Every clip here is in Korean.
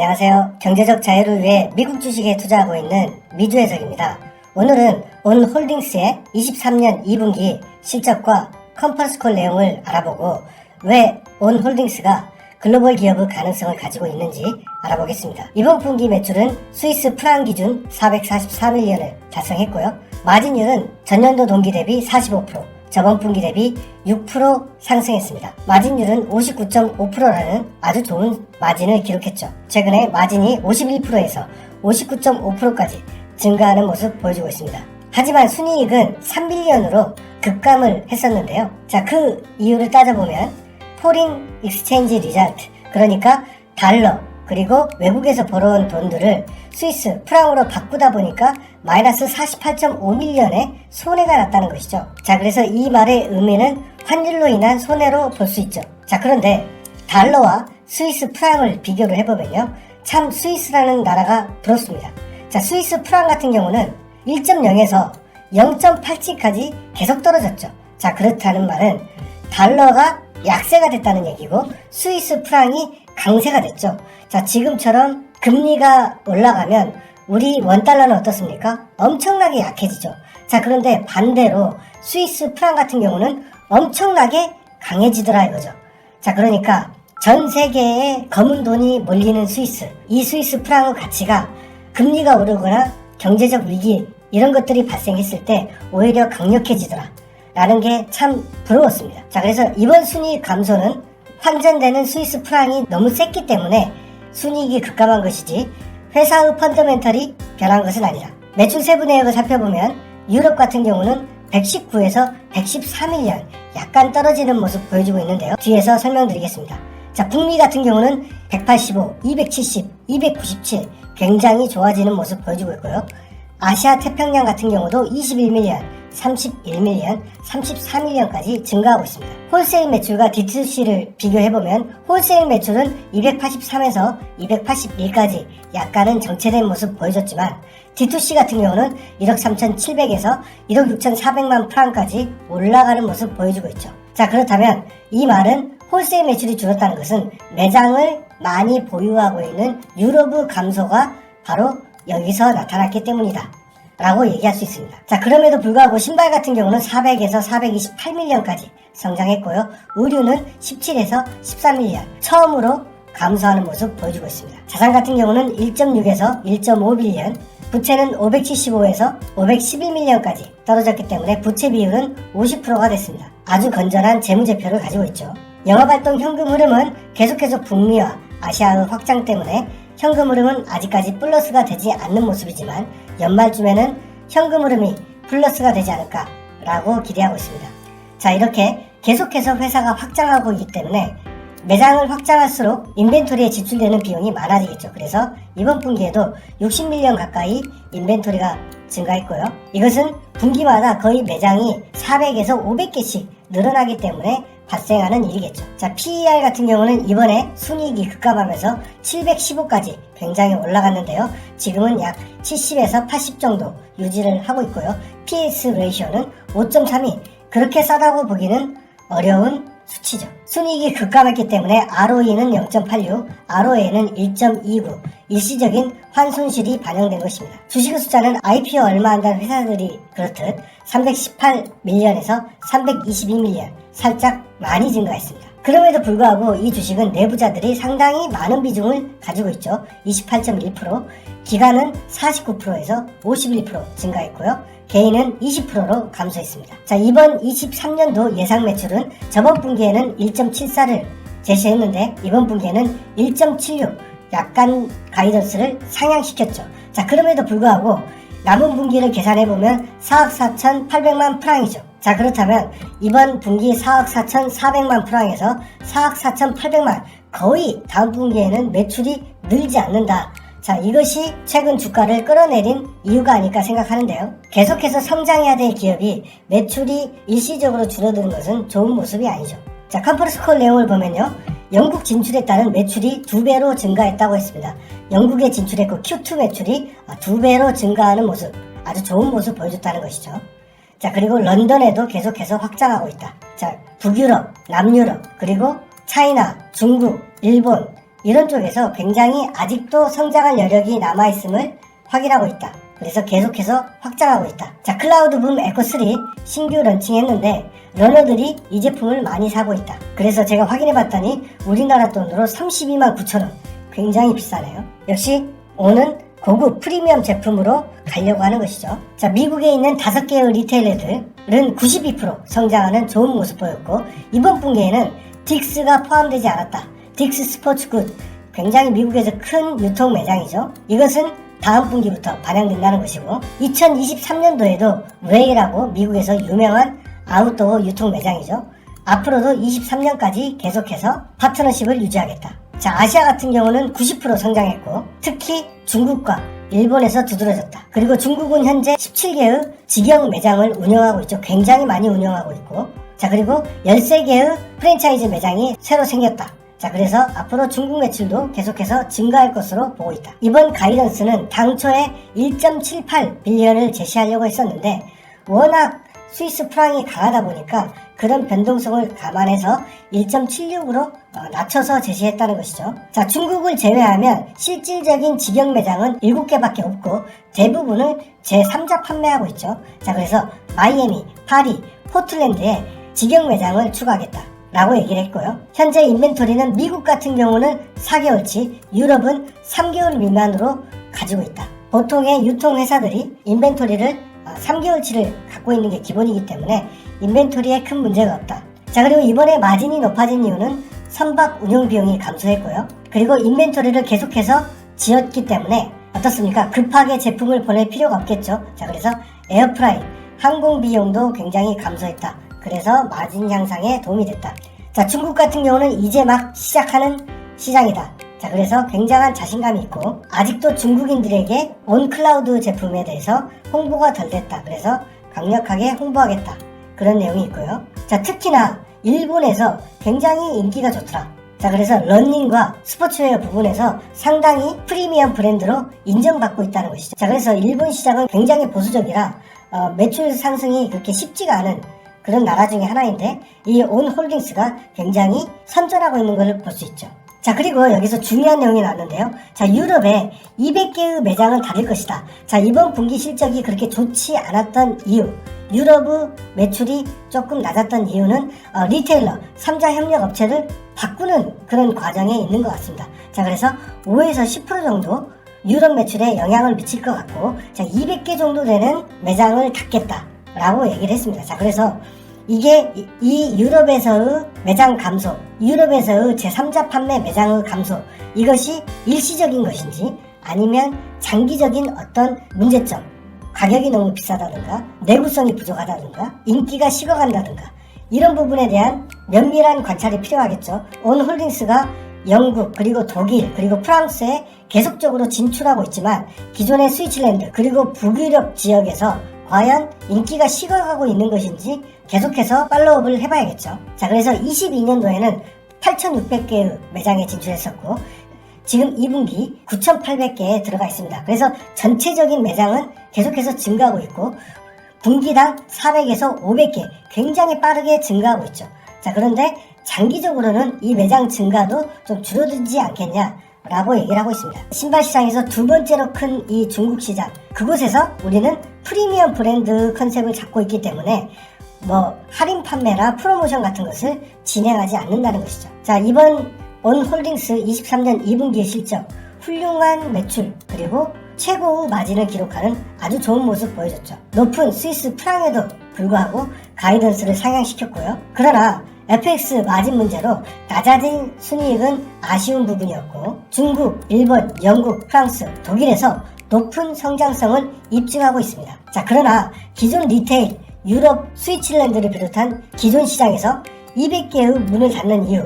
안녕하세요. 경제적 자유를 위해 미국 주식에 투자하고 있는 미주 해석입니다. 오늘은 온 홀딩스의 23년 2분기 실적과 컨퍼런스콜 내용을 알아보고 왜 온 홀딩스가 글로벌 기업의 가능성을 가지고 있는지 알아보겠습니다. 이번 분기 매출은 스위스 프랑 기준 444밀리언을 달성했고요. 마진율은 전년도 동기 대비 45%, 저번 분기 대비 6% 상승했습니다. 마진율은 59.5%라는 아주 좋은 마진을 기록했죠. 최근에 마진이 51%에서 59.5%까지 증가하는 모습 보여주고 있습니다. 하지만 순이익은 3빌리언으로 급감을 했었는데요. 자, 그 이유를 따져보면 포린 익스체인지 리잘트 그러니까 달러 그리고 외국에서 벌어온 돈들을 스위스 프랑으로 바꾸다 보니까 마이너스 48.5밀리언의 손해가 났다는 것이죠. 자, 그래서 이 말의 의미는 환율로 인한 손해로 볼 수 있죠. 자, 그런데 달러와 스위스 프랑을 비교를 해보면요. 참 스위스라는 나라가 부럽습니다. 자, 스위스 프랑 같은 경우는 1.0에서 0.87까지 계속 떨어졌죠. 자, 그렇다는 말은 달러가 약세가 됐다는 얘기고 스위스 프랑이 강세가 됐죠. 자, 지금처럼 금리가 올라가면 우리 원달러는 어떻습니까? 엄청나게 약해지죠. 자, 그런데 반대로 스위스 프랑 같은 경우는 엄청나게 강해지더라 이거죠. 자, 그러니까 전 세계에 검은 돈이 몰리는 스위스, 이 스위스 프랑의 가치가 금리가 오르거나 경제적 위기 이런 것들이 발생했을 때 오히려 강력해지더라. 라는 게 참 부러웠습니다. 자, 그래서 이번 순이익 감소는 환전되는 스위스 프랑이 너무 셌기 때문에 순이익이 급감한 것이지 회사의 펀더멘털이 변한 것은 아니다. 매출 세부 내역을 살펴보면 유럽 같은 경우는 119에서 114밀리언 약간 떨어지는 모습 보여주고 있는데요. 뒤에서 설명드리겠습니다. 자, 북미 같은 경우는 185, 270, 297 굉장히 좋아지는 모습 보여주고 있고요. 아시아 태평양 같은 경우도 21밀리언, 31밀리언, 34밀리언까지 증가하고 있습니다. 홀세일 매출과 D2C를 비교해보면 홀세일 매출은 283에서 281까지 약간은 정체된 모습 보여줬지만 D2C 같은 경우는 1억 3,700에서 1억 6,400만 프랑까지 올라가는 모습 보여주고 있죠. 자 그렇다면 이 말은 홀세일 매출이 줄었다는 것은 매장을 많이 보유하고 있는 유럽의 감소가 바로 여기서 나타났기 때문이다. 라고 얘기할 수 있습니다. 자, 그럼에도 불구하고 신발 같은 경우는 400에서 428밀리언까지 성장했고요. 의류는 17에서 13밀리언. 처음으로 감소하는 모습 보여주고 있습니다. 자산 같은 경우는 1.6에서 1.5빌리언, 부채는 575에서 511밀리언까지 떨어졌기 때문에 부채 비율은 50%가 됐습니다. 아주 건전한 재무제표를 가지고 있죠. 영업활동 현금 흐름은 계속해서 북미와 아시아의 확장 때문에 현금 흐름은 아직까지 플러스가 되지 않는 모습이지만 연말쯤에는 현금 흐름이 플러스가 되지 않을까라고 기대하고 있습니다. 자, 이렇게 계속해서 회사가 확장하고 있기 때문에 매장을 확장할수록 인벤토리에 지출되는 비용이 많아지겠죠. 그래서 이번 분기에도 60밀리언 가까이 인벤토리가 증가했고요. 이것은 분기마다 거의 매장이 400에서 500개씩 늘어나기 때문에 발생하는 일이겠죠. 자, PER 같은 경우는 이번에 순이익이 급감하면서 715까지 굉장히 올라갔는데요. 지금은 약 70에서 80 정도 유지를 하고 있고요. PS 레이쇼는 5.3이 그렇게 싸다고 보기는 어려운 수치죠. 순이익이 급감했기 때문에 ROE는 0.86, ROA는 1.29, 일시적인 환손실이 반영된 것입니다. 주식의 숫자는 IPO 얼마 안 된 회사들이 그렇듯 318밀리언에서 322밀리언 살짝 많이 증가했습니다. 그럼에도 불구하고 이 주식은 내부자들이 상당히 많은 비중을 가지고 있죠. 28.1%, 기간은 49%에서 51% 증가했고요. 개인은 20%로 감소했습니다. 자, 이번 23년도 예상 매출은 저번 분기에는 1.74를 제시했는데 이번 분기에는 1.76 약간 가이던스를 상향시켰죠. 자, 그럼에도 불구하고 남은 분기를 계산해보면 4억 4,800만 프랑이죠. 자, 그렇다면 이번 분기 4억 4,400만 프랑에서 4억 4,800만 거의 다음 분기에는 매출이 늘지 않는다. 자, 이것이 최근 주가를 끌어내린 이유가 아닐까 생각하는데요. 계속해서 성장해야 될 기업이 매출이 일시적으로 줄어드는 것은 좋은 모습이 아니죠. 자, 컨퍼런스 콜 내용을 보면요. 영국 진출에 따른 매출이 두 배로 증가했다고 했습니다. 영국에 진출했고 Q2 매출이 두 배로 증가하는 모습, 아주 좋은 모습 보여줬다는 것이죠. 자, 그리고 런던에도 계속해서 확장하고 있다. 자, 북유럽, 남유럽, 그리고 차이나, 중국, 일본, 이런 쪽에서 굉장히 아직도 성장할 여력이 남아있음을 확인하고 있다. 그래서 계속해서 확장하고 있다. 자, 클라우드붐 에코3 신규 런칭했는데 러너들이 이 제품을 많이 사고 있다. 그래서 제가 확인해 봤더니 우리나라 돈으로 32만 9천원. 굉장히 비싸네요. 역시 오는 고급 프리미엄 제품으로 가려고 하는 것이죠. 자, 미국에 있는 다섯 개의 리테일러들은 92% 성장하는 좋은 모습 보였고 이번 분기에는 딕스가 포함되지 않았다. 딕스 스포츠 굿 굉장히 미국에서 큰 유통 매장이죠. 이것은 다음 분기부터 반영된다는 것이고 2023년도에도 웨이라고 미국에서 유명한 아웃도어 유통 매장이죠. 앞으로도 23년까지 계속해서 파트너십을 유지하겠다. 자, 아시아 같은 경우는 90% 성장했고 특히 중국과 일본에서 두드러졌다. 그리고 중국은 현재 17개의 직영 매장을 운영하고 있죠. 굉장히 많이 운영하고 있고 자, 그리고 13개의 프랜차이즈 매장이 새로 생겼다. 자, 그래서 앞으로 중국 매출도 계속해서 증가할 것으로 보고 있다. 이번 가이던스는 당초에 1.78 빌리언을 제시하려고 했었는데 워낙 스위스 프랑이 강하다 보니까 그런 변동성을 감안해서 1.76으로 어, 낮춰서 제시했다는 것이죠. 자, 중국을 제외하면 실질적인 직영 매장은 7개밖에 없고 대부분을 제3자 판매하고 있죠. 자, 그래서 마이애미, 파리, 포틀랜드에 직영 매장을 추가하겠다. 라고 얘기를 했고요. 현재 인벤토리는 미국 같은 경우는 4개월치, 유럽은 3개월 미만으로 가지고 있다. 보통의 유통회사들이 인벤토리를 3개월치를 갖고 있는 게 기본이기 때문에 인벤토리에 큰 문제가 없다. 자, 그리고 이번에 마진이 높아진 이유는 선박 운영 비용이 감소했고요. 그리고 인벤토리를 계속해서 지었기 때문에 어떻습니까? 급하게 제품을 보낼 필요가 없겠죠. 자, 그래서 에어프라이, 항공 비용도 굉장히 감소했다. 그래서 마진 향상에 도움이 됐다. 자, 중국 같은 경우는 이제 막 시작하는 시장이다. 자, 그래서 굉장한 자신감이 있고, 아직도 중국인들에게 온클라우드 제품에 대해서 홍보가 덜 됐다. 그래서 강력하게 홍보하겠다. 그런 내용이 있고요. 자, 특히나 일본에서 굉장히 인기가 좋더라. 자, 그래서 런닝과 스포츠웨어 부분에서 상당히 프리미엄 브랜드로 인정받고 있다는 것이죠. 자, 그래서 일본 시장은 굉장히 보수적이라 어, 매출 상승이 그렇게 쉽지가 않은 그런 나라 중에 하나인데 이 온홀딩스가 굉장히 선전하고 있는 것을 볼 수 있죠. 자 그리고 여기서 중요한 내용이 나왔는데요. 자 유럽에 200개의 매장은 닫을 것이다. 자 이번 분기 실적이 그렇게 좋지 않았던 이유 유럽의 매출이 조금 낮았던 이유는 어, 리테일러 3자 협력 업체를 바꾸는 그런 과정에 있는 것 같습니다. 자 그래서 5에서 10% 정도 유럽 매출에 영향을 미칠 것 같고 자 200개 정도 되는 매장을 닫겠다라고 얘기를 했습니다. 자 그래서 이게 이- 이 유럽에서의 매장 감소, 유럽에서의 제3자 판매 매장의 감소, 이것이 일시적인 것인지 아니면 장기적인 어떤 문제점, 가격이 너무 비싸다든가, 내구성이 부족하다든가, 인기가 식어간다든가, 이런 부분에 대한 면밀한 관찰이 필요하겠죠. 온 홀딩스가 영국, 그리고 독일, 그리고 프랑스에 계속적으로 진출하고 있지만 기존의 스위치랜드, 그리고 북유럽 지역에서 과연 인기가 식어가고 있는 것인지 계속해서 팔로우업을 해봐야겠죠. 자, 그래서 22년도에는 8,600개의 매장에 진출했었고, 지금 2분기 9,800개에 들어가 있습니다. 그래서 전체적인 매장은 계속해서 증가하고 있고, 분기당 400에서 500개 굉장히 빠르게 증가하고 있죠. 자, 그런데 장기적으로는 이 매장 증가도 좀 줄어들지 않겠냐? 라고 얘기를 하고 있습니다. 신발 시장에서 두 번째로 큰 이 중국 시장, 그곳에서 우리는 프리미엄 브랜드 컨셉을 잡고 있기 때문에 뭐 할인 판매나 프로모션 같은 것을 진행하지 않는다는 것이죠. 자, 이번 온홀딩스 23년 2분기의 실적, 훌륭한 매출, 그리고 최고의 마진을 기록하는 아주 좋은 모습 보여줬죠. 높은 스위스 프랑에도 불구하고 가이던스를 상향시켰고요. 그러나 FX 마진 문제로 낮아진 순이익은 아쉬운 부분이었고 중국, 일본, 영국, 프랑스, 독일에서 높은 성장성을 입증하고 있습니다. 자, 그러나 기존 리테일, 유럽, 스위츠랜드를 비롯한 기존 시장에서 200개의 문을 닫는 이유,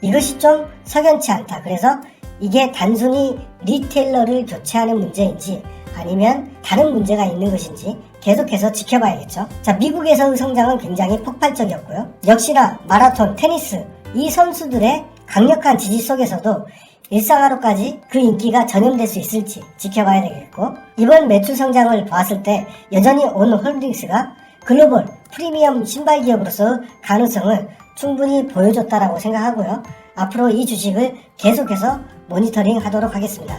이것이 좀 석연치 않다. 그래서 이게 단순히 리테일러를 교체하는 문제인지 아니면 다른 문제가 있는 것인지 계속해서 지켜봐야겠죠. 자, 미국에서의 성장은 굉장히 폭발적이었고요. 역시나 마라톤, 테니스, 이 선수들의 강력한 지지 속에서도 일상화로까지 그 인기가 전염될 수 있을지 지켜봐야 되겠고, 이번 매출 성장을 보았을 때 여전히 온 홀딩스가 글로벌 프리미엄 신발 기업으로서 가능성을 충분히 보여줬다라고 생각하고요. 앞으로 이 주식을 계속해서 모니터링 하도록 하겠습니다.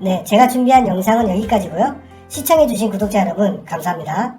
네, 제가 준비한 영상은 여기까지고요. 시청해주신 구독자 여러분 감사합니다.